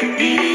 ดี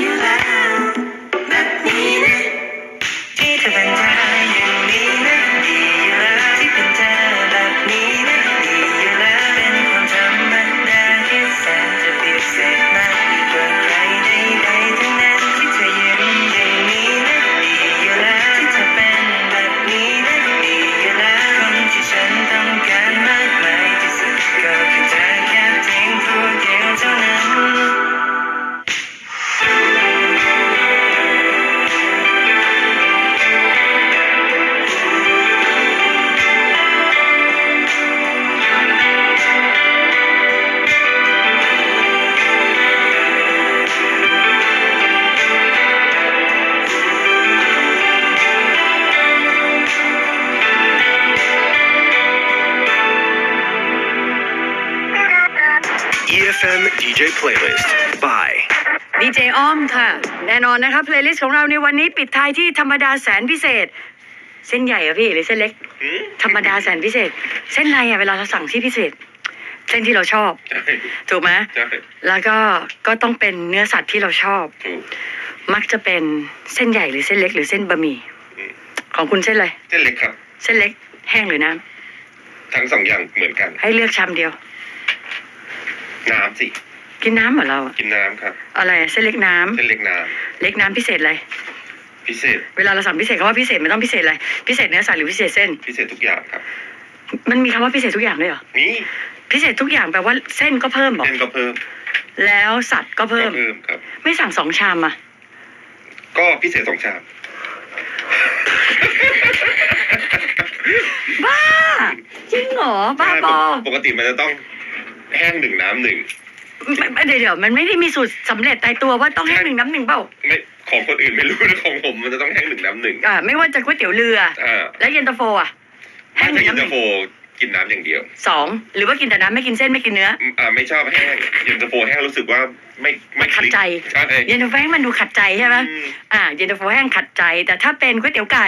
DJ Playlist by ดีเจอ้อมค่ะ แน่นอนนะคะเพลย์ลิสต์ของเราในวันนี้ปิดท้ายที่ธรรมดาแสนพิเศษ เส้นใหญ่อะพี่หรือเส้นเล็กธรรมดาแสนพิเศษ เส้นอะไรอะเวลาเราสั่งที่พิเศษ เส้นที่เราชอบ ใช่ถูกไหมใช่แล้วก็ก็ต้องเป็นเนื้อสัตว์ที่เราชอบ ถูกมักจะเป็นเส้นใหญ่หรือเส้นเล็ก หรือเส้นบะหมี่อืมของคุณเส้นอะไรเส้นเล็กครับ เส้นเล็ก แห้งหรือน้ำทั้งสองอย่างเหมือนกันให้เลือกชามเดียว น้ำสิ กินน้ำเหมือนเราอะกินน้ำครับอะไรอะเส้นเล็กน้ำเส้นเล็กน้เล็กน้ำพิเศษอะไรำพิเศษ เวลาเราสั่งพิเศษคำว่าพิเศษมันต้องพิเศษอะไรพิเศษเนื้อสัตว์หรือพิเศษเส้น พิเศษทุกอย่างครับ มันมีคำว่าพิเศษทุกอย่างด้วยเหรอนี่พิเศษทุกอย่างแปลว่าเส้นก็เพิ่มบอกเส้นก็เพิ่ม แล้วสัตว์ก็ก็เพิ่มเพิ่มครับ ไม่สั่งสองชามอะก็พิเศษสองชามบ้าจริงเหรอบ้าบอปกติมันจะต้องแห้งหนึ่งน้ำหนึ่งไม่ไม่ เดี๋ยวเดี๋ยวมันไม่ได้มีสูตรสำเร็จตายตัวว่าต้องให้หนึ่งน้ำหนึ่งเปล่าไม่ของคนอื่นไม่รู้นะของผมมันจะต้องแห้งหนึ่งน้ำหนึ่งอ่าไม่ว่าจะก๋วยเตี๋ยวเรือ อ่าและเย็นตาโฟอะแห้งหถ้านึ่งเย็นน้ำหตานึ่งโฟกินน้ำอย่างเดียวสองหรือว่ากินแต่น้ำไม่กินเส้นไม่กินเนื้อ อืมอ่าไม่ชอบแห้งเย็นตาโฟแห้งรู้สึกว่าไม่ไม่ขัดใจ ใช่เย็นตาโฟแห้งมันดูขัดใจใช่ไหมอืมอ่าเย็นตาโฟแห้งขัดใจ แต่ถ้าเป็นก๋วยเตี๋ยวไก่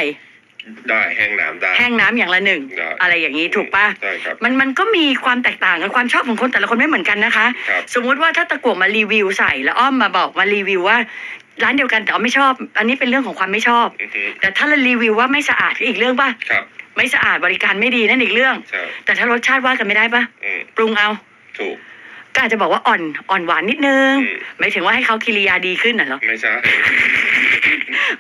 ได้แห้งน้ำได้ แห้งน้ำอย่างละหนึ่งได้ อะไรอย่างนี้ถูกปะ ใช่ครับ มันมันก็มีความแตกต่างกันความชอบของคนแต่ละคนไม่เหมือนกันนะคะ ครับ สมมุติว่าถ้าตะกั่วมารีวิวใส่แล้วอ้อมมาบอกมารีวิวว่า ร้านเดียวกันแต่อ้อมไม่ชอบ อันนี้เป็นเรื่องของความไม่ชอบ อือฮึแต่ถ้าเรารีวิวว่าไม่สะอาดก็อีกเรื่องป่ะครับไม่สะอาดบริการไม่ดีนั่นอีกเรื่อง ใช่แต่ถ้ารสชาติว่ากันไม่ได้ป่ะอืมปรุงเอา ถูก ก็อาจจะบอกว่าอ่อนอ่อนหวานนิดนึงอืม หมายถึงว่าให้เขากิริยาดีขึ้นน่ะเหรอ ไม่ใช่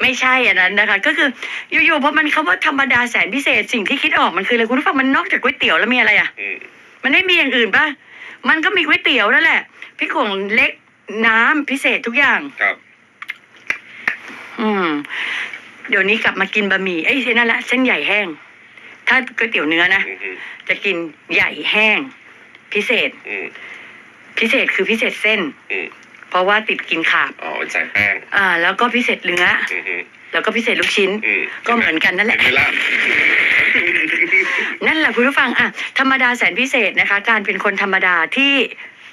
ไม่ใช่อันนั้นนะคะ ก็คืออยู่ๆพอมันคำว่าธรรมดาแสนพิเศษสิ่งที่คิดออกมันคืออะไรคุณผู้ฟังมันนอกจากก๋วยเตี๋ยวแล้วมีอะไรอะ อืมมันไม่มีอย่างอื่นป่ะ มันก็มีก๋วยเตี๋ยวนั่นแหละพี่กวงเล็กน้ำพิเศษทุกอย่าง ครับ อืม เดี๋ยวนี้กลับมากินบะหมี่ไอ้ยเส้นนั่นแหละเส้นใหญ่แห้ง ถ้าก๋วยเตี๋ยวเนื้อนะ อือฮึจะกินใหญ่แห้ง พิเศษ อืมพิเศษคือพิเศษเส้น อืมเพ ราะว่าติดกินขาบอ๋อใส่แป้งอ่า แล้วก็พิเศษเนื้ออือฮึแล้วก็พิเศษลูกชิ้น อืมก็เหมือนกันนั่นแหละ เห็นไหมล่ะ นั่นแหละคุณผู้ฟังอะธรรมดาแสนพิเศษนะคะ การเป็นคนธรรมดาที่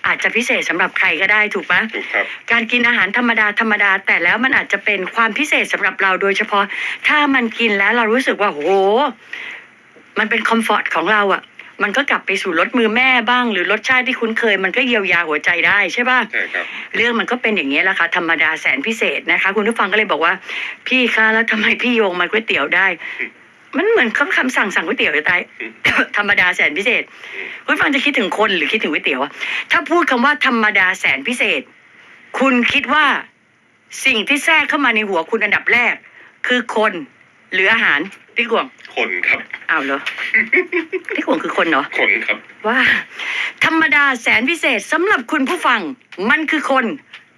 อาจจะพิเศษสำหรับใครก็ได้ถูกไหมถูกครับ การกินอาหารธรรมดาธรรมดา แต่แล้วมันอาจจะเป็นความพิเศษสำหรับเราโดยเฉพาะ ถ้ามันกินแล้วเรารู้สึกว่าโห มันเป็นคอมฟอร์ตของเราอะ่ะ มันก็กลับไปสู่รสมือแม่บ้าง หรือรสชาติที่คุ้นเคย มันก็เยียวยาหัวใจได้ใช่ป่ะใช่ครับ เรื่องมันก็เป็นอย่างนี้ยแหละค่ะธรรมดาแสนพิเศษนะคะ คุณผู้ฟังก็เลยบอกว่า พี่คะแล้วทำไมพี่โยงมาก๋วยเตี๋ยวได้ มันเหมือนคำคำสั่งสั่งก๋วยเตี๋ยวจะตาย ธรรมดาแสนพิเศษ คุณผู้ฟังจะคิดถึงคนหรือคิดถึงก๋วยเตี๋ยวอะถ้าพูดคำว่าธรรมดาแสนพิเศษ คุณคิดว่าสิ่งที่แทรกเข้ามาในหัวคุณอันดับแรก คือคน หรืออาหารพี่กวงคนครับ อ้าวเหรอ พี่กวงคือคนเหรอคนครับ ว่า ธรรมดาแสนพิเศษสำหรับคุณผู้ฟัง มันคือคน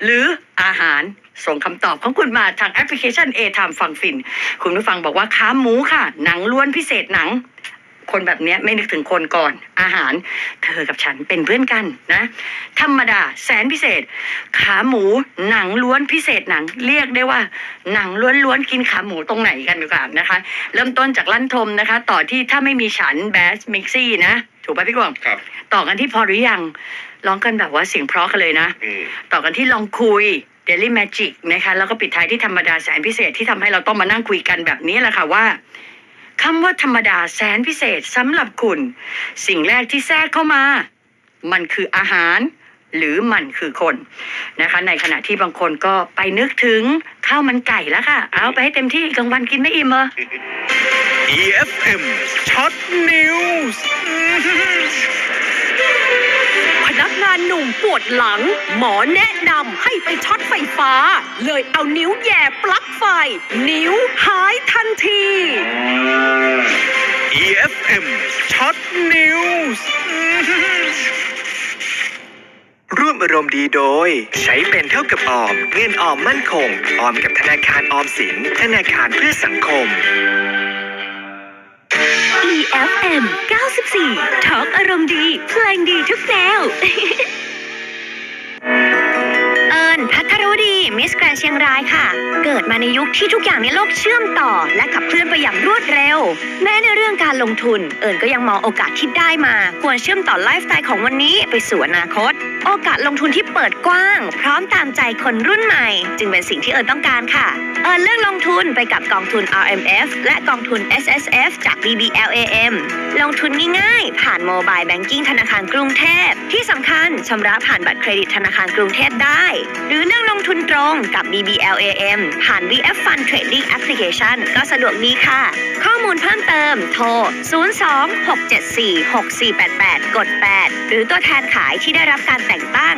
หรืออาหารส่งคำตอบของคุณมาทางแอปพลิเคชัน A ทามฟังฟิน คุณผู้ฟังบอกว่าขาหมูค่ะ หนังล้วนพิเศษหนัง คนแบบเนี้ยไม่นึกถึงคนก่อนอาหาร เธอกับฉันเป็นเพื่อนกันนะ ธรรมดาแสนพิเศษ ขาหมูหนังล้วนพิเศษหนังเรียกได้ว่า หนังล้วนๆกินขาหมูตรงไหนกันดีกว่านะคะ เริ่มต้นจากลั่นทมนะคะ ต่อที่ถ้าไม่มีฉันแบสมิกซี่นะ ถูกป่ะพี่กวางครับ ต่อกันที่พอหรือยังร้องกันแบบว่าเสียงเพราะกันเลยนะอืมต่อกันที่ลองคุย Daily Magic นะคะ แล้วก็ปิดท้ายที่ธรรมดาแสนพิเศษที่ทำให้เราต้องมานั่งคุยกันแบบนี้แหละค่ะว่า คำว่าธรรมดาแสนพิเศษสำหรับคุณ สิ่งแรกที่แทรกเข้ามา มันคืออาหาร หรือมันคือคนนะคะ ในขณะที่บางคนก็ไปนึกถึงข้าวมันไก่แล้วค่ะ เอาไปให้เต็มที่กลางวันกินไม่อิ่มเหรอ EFM ช็อตนิวส์พนักงานหนุ่มปวดหลัง หมอแนะนำให้ไปช็อตไฟฟ้า เลยเอานิ้วแหย่ปลั๊กไฟ นิ้วหายทันที FM ช็อตนิวส์ร่วมอารมณ์ดีโดย ใช้เป็นเท่ากับออม เงินออมมั่นคง ออมกับธนาคารออมสิน ธนาคารเพื่อสังคม EFM 94ทอล์กอารมณ์ดี เพลงดีทุกแนว ดีมิสแกรนเชียงรายค่ะ เกิดมาในยุคที่ทุกอย่างในโลกเชื่อมต่อ และขับเคลื่อนไปอย่างรวดเร็ว แม้ในเรื่องการลงทุน เอิญก็ยังมองโอกาสที่ได้มา ควรเชื่อมต่อไลฟ์สไตล์ของวันนี้ไปสู่อนาคต โอกาสลงทุนที่เปิดกว้าง พร้อมตามใจคนรุ่นใหม่ จึงเป็นสิ่งที่เอิญต้องการค่ะ เอิญเลือกลงทุนไปกับกองทุน RMF และกองทุน SSF จาก BBLAM ลงทุนง่ายๆ ผ่านโมบายแบงกิ้งธนาคารกรุงเทพ ที่สำคัญชำระผ่านบัตรเครดิตธนาคารกรุงเทพได้ หรือนั่งลงทุนตรงกับ BBLAM ผ่าน VF Fund Trading Application ก็สะดวกดีค่ะ ข้อมูลเพิ่มเติมโทร 02-674-6488 กด 8 หรือตัวแทนขายที่ได้รับการแต่งตั้ง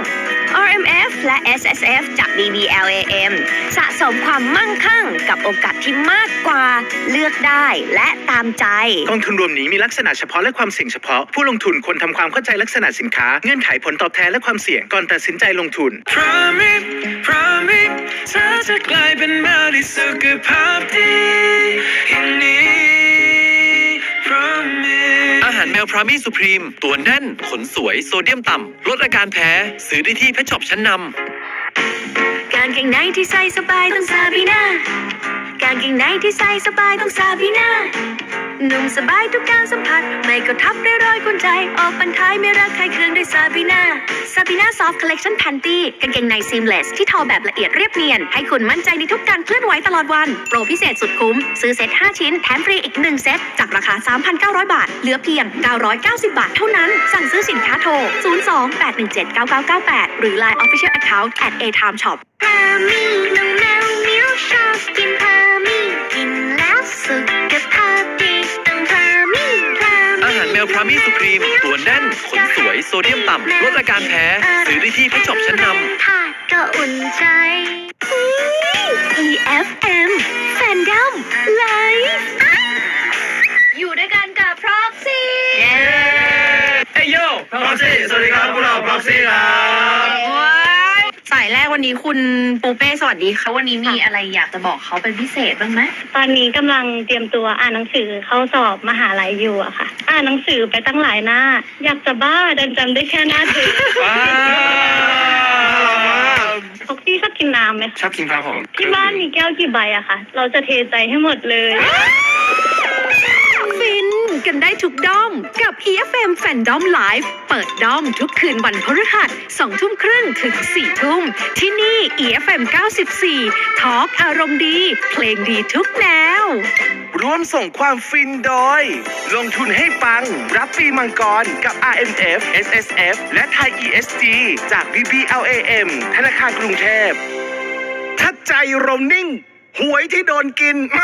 RMF และ SSF จาก BBLAM สะสมความมั่งคั่งกับโอกาสที่มากกว่าเลือกได้และตามใจ กองทุนรวมนี้มีลักษณะเฉพาะและความเสี่ยงเฉพาะ ผู้ลงทุนควรทำความเข้าใจลักษณะสินค้า เงื่อนไขผลตอบแทนและความเสี่ยงก่อนตัดสินใจลงทุน Promise Promise เธอจะกลายเป็นแมวที่สุขภาพดีอย่างนี้ มวพรามี่สุพรีม ตัวแน่น ขนสวย โซเดียมต่ำ ลดอาการแพ้ ซื้อได้ที่เพชช็อปชั้นนำการเกงในที่ใส่สบายต้องซาบีนาการเกงในที่ใส่สบายต้องซาบีนา นุ่มสบายทุกการสัมผัส ไม่กระทับได้รอยกุญใจ ออกปันท้ายไม่รักใครเครื่องด้วยซาบีนาซาบีนาซอฟต์คอลเลคชันแพนตี้กางเกงในซีมเลสที่ทอแบบละเอียดเรียบเนียน ให้คุณมั่นใจในทุกการเคลื่อนไหวตลอดวัน โปรพิเศษสุดคุ้ม ซื้อเซ็ต5 ชิ้น แถมฟรีอีก 1 เซ็ตจากราคา 3,900 บาท เหลือเพียง 990 บาทเท่านั้น สั่งซื้อสินค้าโทร 02-817-9998 หรือ Line Official Account at a time shop พามีน้องแมวเมียวชอบกินพามีกิ รามี่สุพรีม ตัวแน่น ขนสวย โซเดียมต่ำลดอาการแพ้ ซื้อได้ที่เพชช็อปชั้นนำทานก็อุ่นใจ EFM Fandom Live อยู่ด้วยกันกับ Proxy เฮ้ยโยพร็อกซี่สวัสดีครับพวกเราพร็อกซี่ครับสายแรกวันนี้คุณปูเป้สวัสดีค่ะวันนี้มีอะไรอยากจะบอกเขาเป็นพิเศษบ้างไหมตอนนี้กำลังเตรียมตัวอ่านหนังสือเข้าสอบมหาลัยอยู่อะค่ะ อ่านหนังสือไปตั้งหลายหน้า อยากจะบ้าดันจำได้แค่หน้าถึงว้าวพ็อกซี่ชอบกินน้ำไหมคะชอบกินครับผมที่บ้านมีแก้วกี่ใบอะค่ะเราจะเทใจให้หมดเลย ฟินกันได้ทุกด้อม กับ EFM Fandom Live เปิดด้อมทุกคืนวันพฤหัส2ทุ่มครึ่งถึง4ทุ่ม ที่นี่ EFM 94ทอล์กอารมณ์ดี เพลงดีทุกแนว ร่วมส่งความฟินโดย ลงทุนให้ปัง รับฟรีมังกรกับ RMF SSF และไทย ESG จาก BBLAM ธนาคารกรุงเทพถ้าใจเรานิ่ง หวยที่โดนกินม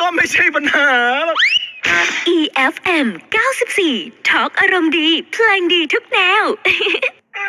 ก็ไม่ใช่ปัญหา EFM 94ทอล์กอารมณ์ดี เพลงดีทุกแนว